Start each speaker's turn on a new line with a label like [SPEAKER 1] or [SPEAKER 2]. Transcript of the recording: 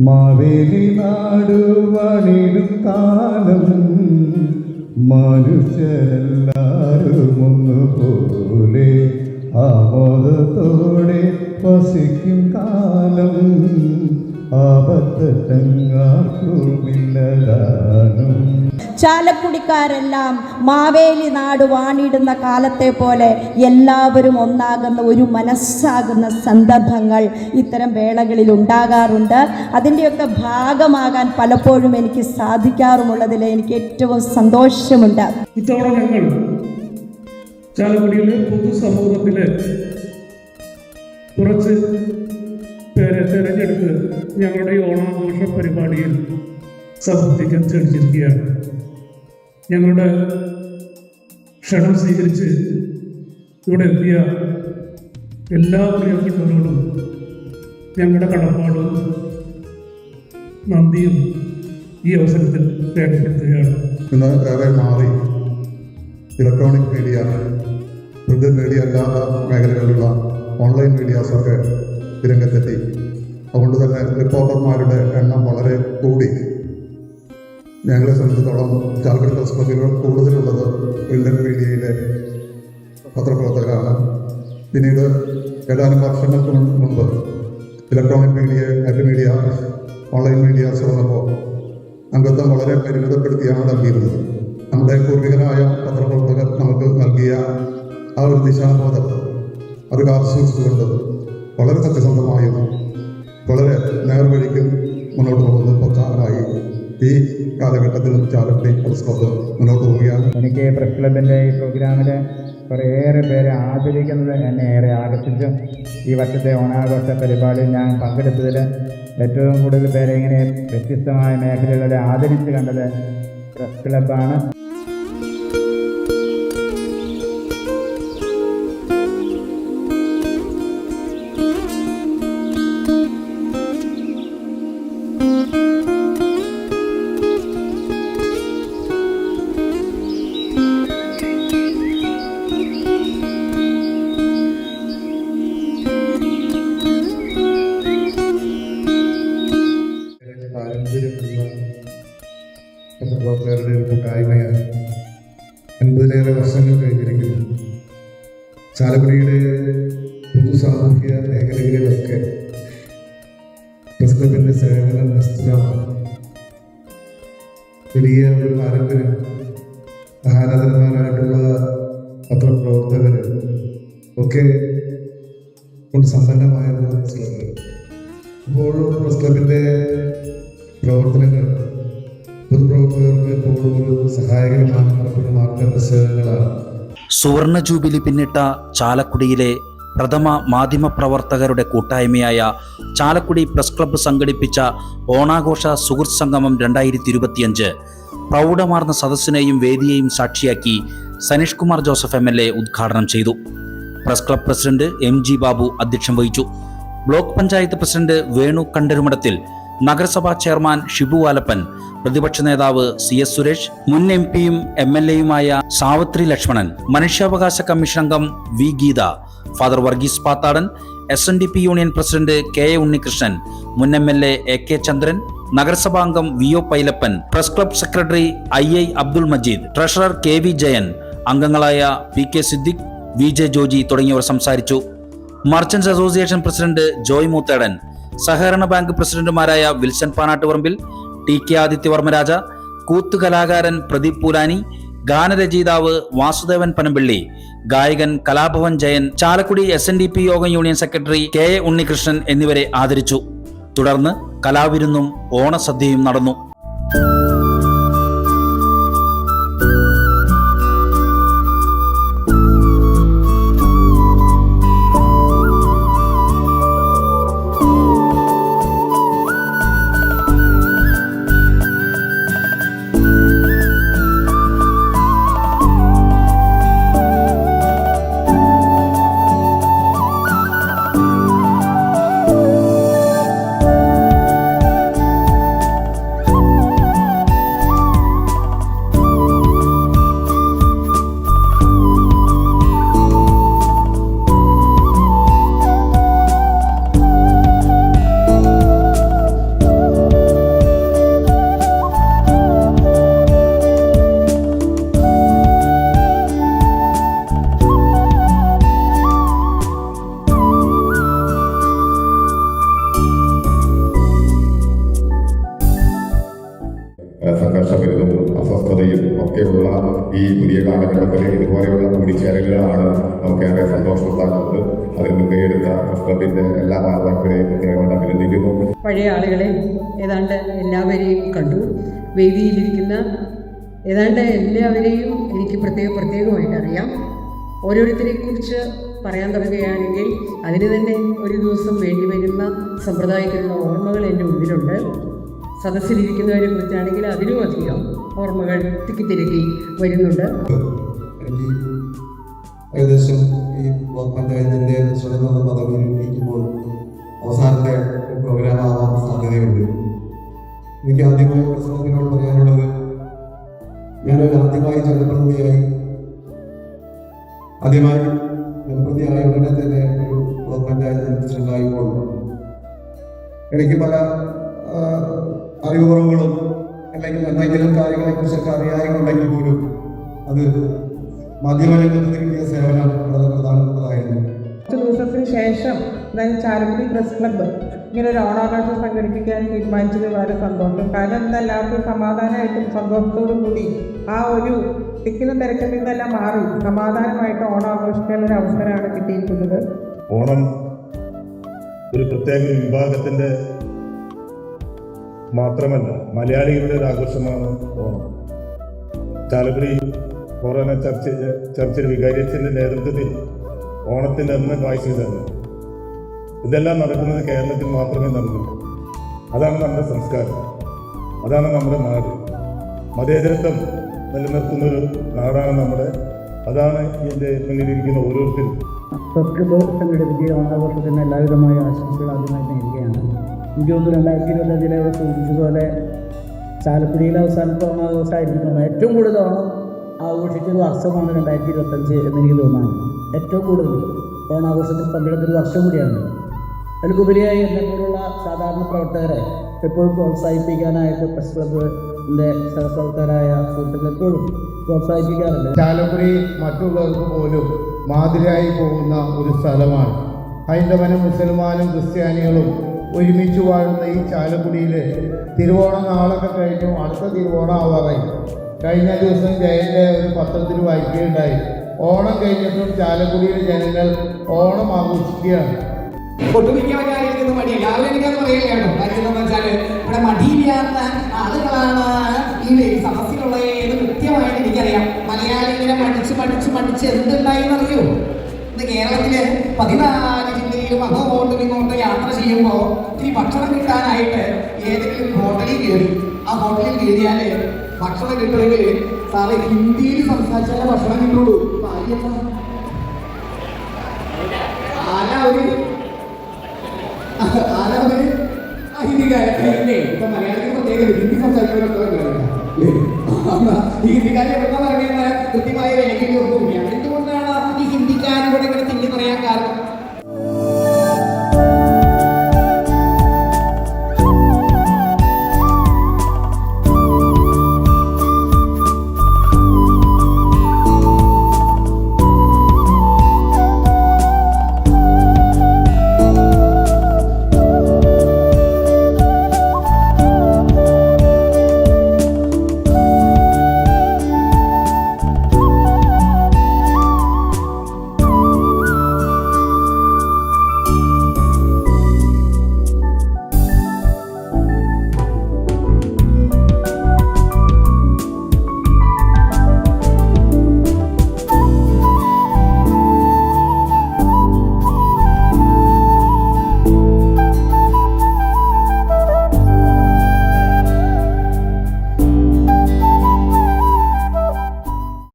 [SPEAKER 1] മാവേലി നാടുവാണിടും കാലം. മനുഷ്യരെല്ലാരും ഒന്നുപോലെ ആമോദത്തോടെ വസിക്കും കാലം. ആപത്തെങ്ങാക്കുമില്ലതാനും
[SPEAKER 2] ചാലക്കുടിക്കാരെല്ലാം മാവേലി നാട് വാണിടുന്ന കാലത്തെ പോലെ എല്ലാവരും ഒന്നാകുന്ന ഒരു മനസ്സാകുന്ന സന്ദർഭങ്ങൾ ഇത്തരം വേളകളിൽ ഉണ്ടാകാറുണ്ട്. അതിന്റെയൊക്കെ ഭാഗമാകാൻ പലപ്പോഴും എനിക്ക് സാധിക്കാറുമുള്ളതിൽ എനിക്ക് ഏറ്റവും സന്തോഷമുണ്ട്.
[SPEAKER 3] ഇത്തവണ ഞങ്ങൾ ചാലക്കുടിയിലെ പൊതുസമൂഹത്തിലെ കുറച്ച് പേരെ തിരഞ്ഞെടുത്ത് ഞങ്ങളുടെ ഓണാഘോഷ പരിപാടിയിൽ സംബന്ധിക്കാൻ ക്ഷണിച്ചിരിക്കുകയാണ് ഞങ്ങളുടെ ക്ഷണം സ്വീകരിച്ച് ഇവിടെ എത്തിയ എല്ലാ പ്രിയപ്പെട്ടവരോടും ഞങ്ങളുടെ കടപ്പാടും നന്ദിയും ഈ അവസരത്തിൽ രേഖപ്പെടുത്തുകയാണ്.
[SPEAKER 4] ഇന്ന് ഏറെ മാറി ഇലക്ട്രോണിക് മീഡിയ പ്രിന്റ് മീഡിയ അല്ലാത്ത മേഖലകളിലുള്ള ഓൺലൈൻ മീഡിയാസൊക്കെ രംഗത്തെത്തി. അതുകൊണ്ട് തന്നെ റിപ്പോർട്ടർമാരുടെ എണ്ണം വളരെ കൂടി. ഞങ്ങളെ സംബന്ധിച്ചിടത്തോളം പ്രസ് ക്ലബിൽ കൂടുതലുള്ളത് വില്ലൻ മീഡിയയിലെ പത്രപ്രവർത്തകരാണ്. പിന്നീട് ഏതാനും വർഷങ്ങൾക്ക് മുൻപ് electronic media net media online medias വന്നപ്പോൾ അംഗത്വം വളരെ പരിമിതപ്പെടുത്തിയാണ് നൽകിയിരുന്നത്. നമ്മുടെ പൂർവികരായ പത്രപ്രവർത്തകർ നമുക്ക് നൽകിയ ആ ഒരു ദിശാബോധം അത് കാർഷിച്ചുകൊണ്ട് വളരെ സത്യസന്ധമായും വളരെ നേർവഴിക്ക് മുന്നോട്ട് പോകുന്നത് പ്രധാനമായി ഈ കാലഘട്ടത്തിൽ ചാലക്കുടി പ്രസ് ക്ലബ്ബ് മുന്നോട്ട് പോവുകയാണ്.
[SPEAKER 5] എനിക്ക് പ്രസ് ക്ലബിന്റെ ഈ പ്രോഗ്രാമിൽ കുറേയേറെ പേരെ ആദരിക്കുന്നത് എന്നെ ഏറെ ആകർഷിച്ചു. ഈ വർഷത്തെ ഓണാഘോഷ പരിപാടിയിൽ ഞാൻ പങ്കെടുത്തതിൽ ഏറ്റവും കൂടുതൽ പേരെ ഇങ്ങനെ വ്യത്യസ്തമായ മേഖലകളിൽ ആദരിച്ച് കണ്ടത് പ്രസ് ക്ലബ്ബാണ്
[SPEAKER 4] ചാലക്കുടിയുടെ പൊതു സാമൂഹ്യ മേഖലകളിലൊക്കെ ക്ലബിന്റെ സേവനം നിശ്ചിതമാണ് വലിയ ഒരു പാരമ്പര്യം. മഹാനതന്മാരായിട്ടുള്ള പത്രപ്രവർത്തകർ ഒക്കെ കൊണ്ട് സമ്പന്നമായ പ്രസ് ഇപ്പോഴും പ്രസ് ക്ലബിന്റെ പ്രവർത്തനങ്ങൾ പൊതുപ്രവർത്തകർക്ക് എപ്പോഴും ഒരു സഹായകരമാണ് പലപ്പോഴും മാർഗദർശകങ്ങളാണ്.
[SPEAKER 6] സുവർണ ജൂബിലി പിന്നിട്ട ചാലക്കുടിയിലെ പ്രഥമ മാധ്യമപ്രവർത്തകരുടെ കൂട്ടായ്മയായ ചാലക്കുടി പ്രസ് ക്ലബ്ബ് സംഘടിപ്പിച്ച ഓണാഘോഷ സുഹൃത്ത് സംഗമം രണ്ടായിരത്തി ഇരുപത്തിയഞ്ച് പ്രൗഢമാർന്ന സദസ്സിനെയും വേദിയെയും സാക്ഷിയാക്കി Saneesh Kumar Joseph M L A ഉദ്ഘാടനം ചെയ്തു. Press club president M G Babu അധ്യക്ഷം വഹിച്ചു. ബ്ലോക്ക് പഞ്ചായത്ത് പ്രസിഡന്റ് വേണു കണ്ടരുമടത്തിൽ നഗരസഭാ ചെയർമാൻ ഷിബു ആലപ്പൻ പ്രതിപക്ഷ നേതാവ് സി എസ് സുരേഷ് മുൻ എം പിയും എം എൽ എയുമായ സാവിത്രി ലക്ഷ്മണൻ മനുഷ്യാവകാശ കമ്മീഷൻ അംഗം V Geetha father Varghese Pathadan S N D P union president K A Unnikrishnan മുൻ M L A A K Chandran നഗരസഭാംഗം V O Pailappan press club secretary I I Abdul Majeed treasurer K V Jayan അംഗങ്ങളായ P K Siddique V J Joji തുടങ്ങിയവർ സംസാരിച്ചു. Merchants association president Joy Moothedan സഹകരണ bank പ്രസിഡന്റുമാരായ Wilson Panattuparambil T K Adithyavarmaraja കൂത്ത് കലാകാരൻ പ്രദീപ് പൂലാനി ഗാനരചയിതാവ് വാസുദേവൻ പനമ്പിള്ളി ഗായകൻ Kalabhavan Jayan Chalakudy S N D P യോഗം union secretary K A Unnikrishnan എന്നിവരെ ആദരിച്ചു. തുടർന്ന് കലാവിരുന്നും ഓണസദ്യയും നടന്നു.
[SPEAKER 7] ക്ലബിന്റെ എല്ലാ മാതാക്കളെയും പ്രത്യേകം അഭിനന്ദിക്കുന്നു.
[SPEAKER 8] പഴയ ആളുകളെ ഏതാണ്ട് എല്ലാവരെയും കണ്ടു. വേദിയിലിരിക്കുന്ന ഏതാണ്ട് എല്ലാവരെയും എനിക്ക് പ്രത്യേക പ്രത്യേകമായിട്ട് അറിയാം. ഓരോരുത്തരെ കുറിച്ച് പറയാൻ തുടങ്ങുകയാണെങ്കിൽ അതിന് തന്നെ ഒരു ദിവസം വേണ്ടി വരുന്ന സമ്പ്രദായത്തിലുള്ള ഓർമ്മകൾ എന്റെ മുന്നിലുണ്ട്. സദസ്സിലിരിക്കുന്നവരെ കുറിച്ചാണെങ്കിൽ അതിലും അധികം ഓർമ്മകൾ തിക്കി തിരക്കി
[SPEAKER 9] വരുന്നുണ്ട് ഏകദേശം ഈ പഞ്ചായത്തിന്റെ പ്രസിഡന്റ് എന്ന പദവിയിൽ ഇരിക്കുമ്പോൾ അവസാനത്തെ പ്രോഗ്രാം ആവാൻ സാധ്യതയുണ്ട്. എനിക്ക് ആദ്യമായി പ്രസംഗത്തിനോട് പറയാനുള്ളത് ഞാനൊരു ആദ്യമായി ജനപ്രതിനിധിയായി ആദ്യമായി ജനപ്രതിയായ ഉടനെ തന്നെ ഒരു ബ്ലോക്ക് പഞ്ചായത്ത് പ്രസിഡന്റായപ്പോൾ എനിക്ക് പല അറിവുറവുകളും അല്ലെങ്കിൽ എന്തെങ്കിലും കാര്യങ്ങളെ കുറിച്ചൊക്കെ അറിയാമെന്നുണ്ടെങ്കിൽ പോലും അത് മാധ്യമരംഗത്ത് കിട്ടിയ സേവനം വളരെ പ്രധാനപ്പെട്ടതായിരുന്നു.
[SPEAKER 10] കുറച്ച് ദിവസത്തിന് ശേഷം അതായത് ചാലക്കുടി പ്രസ് ക്ലബ്ബ് ഇങ്ങനെ ഒരു ഓണാഘോഷം സംഘടിപ്പിക്കാൻ തീരുമാനിച്ചത് വളരെ സന്തോഷം. കാരണം ഇന്ന് എല്ലാവർക്കും സമാധാനമായിട്ടും സന്തോഷത്തോടും കൂടി ആ ഒരു തിക്കിനും തിരക്കിൽ നിന്നെല്ലാം മാറി സമാധാനമായിട്ട് ഓണാഘോഷിക്കാൻ ഒരു അവസരമാണ് കിട്ടിയിട്ടുള്ളത്
[SPEAKER 11] ഓണം ഒരു പ്രത്യേക വിഭാഗത്തിന്റെ മാത്രമല്ല മലയാളികളുടെ ഒരു ആഘോഷമാണ് ഓണം. ചാലക്കുടി കൊറോണ ചർച്ച ചർച്ചിൽ വികാരിയച്ഛന്റെ നേതൃത്വത്തിൽ ഓണത്തിന്റെ അന്ന് വായിച്ചിരുന്നു ഇതെല്ലാം നടക്കുന്നത് കേരളത്തിൽ മാത്രമേ നടന്നുള്ളൂ അതാണ് നമ്മുടെ സംസ്കാരം. അതാണ് നമ്മുടെ നാട്. മതേതരത്വം നിലനിർത്തുന്ന ഒരു നാടാണ് നമ്മുടെ. അതാണ് ഇതിന്റെ മുന്നിലിരിക്കുന്ന ഓരോരുത്തരും.
[SPEAKER 12] പ്രസ്ക്രിബ് സംഘടിപ്പിച്ച ഓണാഘോഷത്തിന് എല്ലാവിധമായ ആശംസകൾ ആദ്യമായി നൽകുകയാണ് എനിക്ക് ഒന്ന് രണ്ടായിരത്തി ഇരുപത്തഞ്ചിലെ സൂചിപ്പിച്ചതുപോലെ ചാലക്കുടിയിലെ അവസാനത്തെ ഓണാഘോഷമായിരിക്കും. ഏറ്റവും കൂടുതൽ ഓണം ആഘോഷിച്ചൊരു വർഷമാണ് രണ്ടായിരത്തി ഇരുപത്തഞ്ച് എന്നെനിക്ക് തോന്നാണ് ഏറ്റവും കൂടുതൽ ഓണാഘോഷത്തിൽ പങ്കെടുത്തൊരു വർഷം കൂടിയാണ്. അതിലുപരിയായി എന്നെ പോലുള്ള സാധാരണ പ്രവർത്തകരെ എപ്പോഴും പ്രോത്സാഹിപ്പിക്കാനായിട്ട് പ്രസ് ക്ലബിന്റെ സഹപ്രവർത്തകരായ സുഹൃത്തുക്കൾ എപ്പോഴും പ്രോത്സാഹിപ്പിക്കാറുണ്ട്.
[SPEAKER 13] ചാലക്കുടി മറ്റുള്ളവർക്ക് പോലും മാതിരിയായി പോകുന്ന ഒരു സ്ഥലമാണ്. ഹൈന്ദവനും മുസൽമാനും ക്രിസ്ത്യാനികളും ഒരുമിച്ച് വാഴുന്ന ഈ ചാലക്കുടിയിൽ തിരുവോണ നാളൊക്കെ കഴിഞ്ഞു അടുത്ത തിരുവോണം ആവാറായി. കഴിഞ്ഞ ദിവസം ജയന്റെ ഒരു പത്രത്തിൽ വായിക്കുകയുണ്ടായി. ഓണം കഴിഞ്ഞിട്ടും ചാലക്കുടിയിലെ ജനങ്ങൾ ഓണം ആഘോഷിക്കുകയാണ്.
[SPEAKER 14] കേരളത്തിലെ പതിനാല് ജില്ലയിലും അങ്ങോട്ടും യാത്ര ചെയ്യുമ്പോൾ ഇത്തിരി ഭക്ഷണം കിട്ടാനായിട്ട് ഏതെങ്കിലും ഹോട്ടലിൽ കയറി. ആ ഹോട്ടലിൽ കയറിയാൽ ഭക്ഷണം കിട്ടണമെങ്കിൽ സാറേ ഹിന്ദിയിൽ സംസാരിച്ചാലേ ഭക്ഷണം കിട്ടുള്ളൂ. ആരാ ഇപ്പൊ മലയാളത്തിൽ പ്രത്യേകം ഹിന്ദി സംസാരിക്കുന്നവരൊക്കെ ഹിന്ദിക്കാരെ എവിടെ പറയുന്നത് കൃത്യമായ രേഖയൊന്നുമില്ല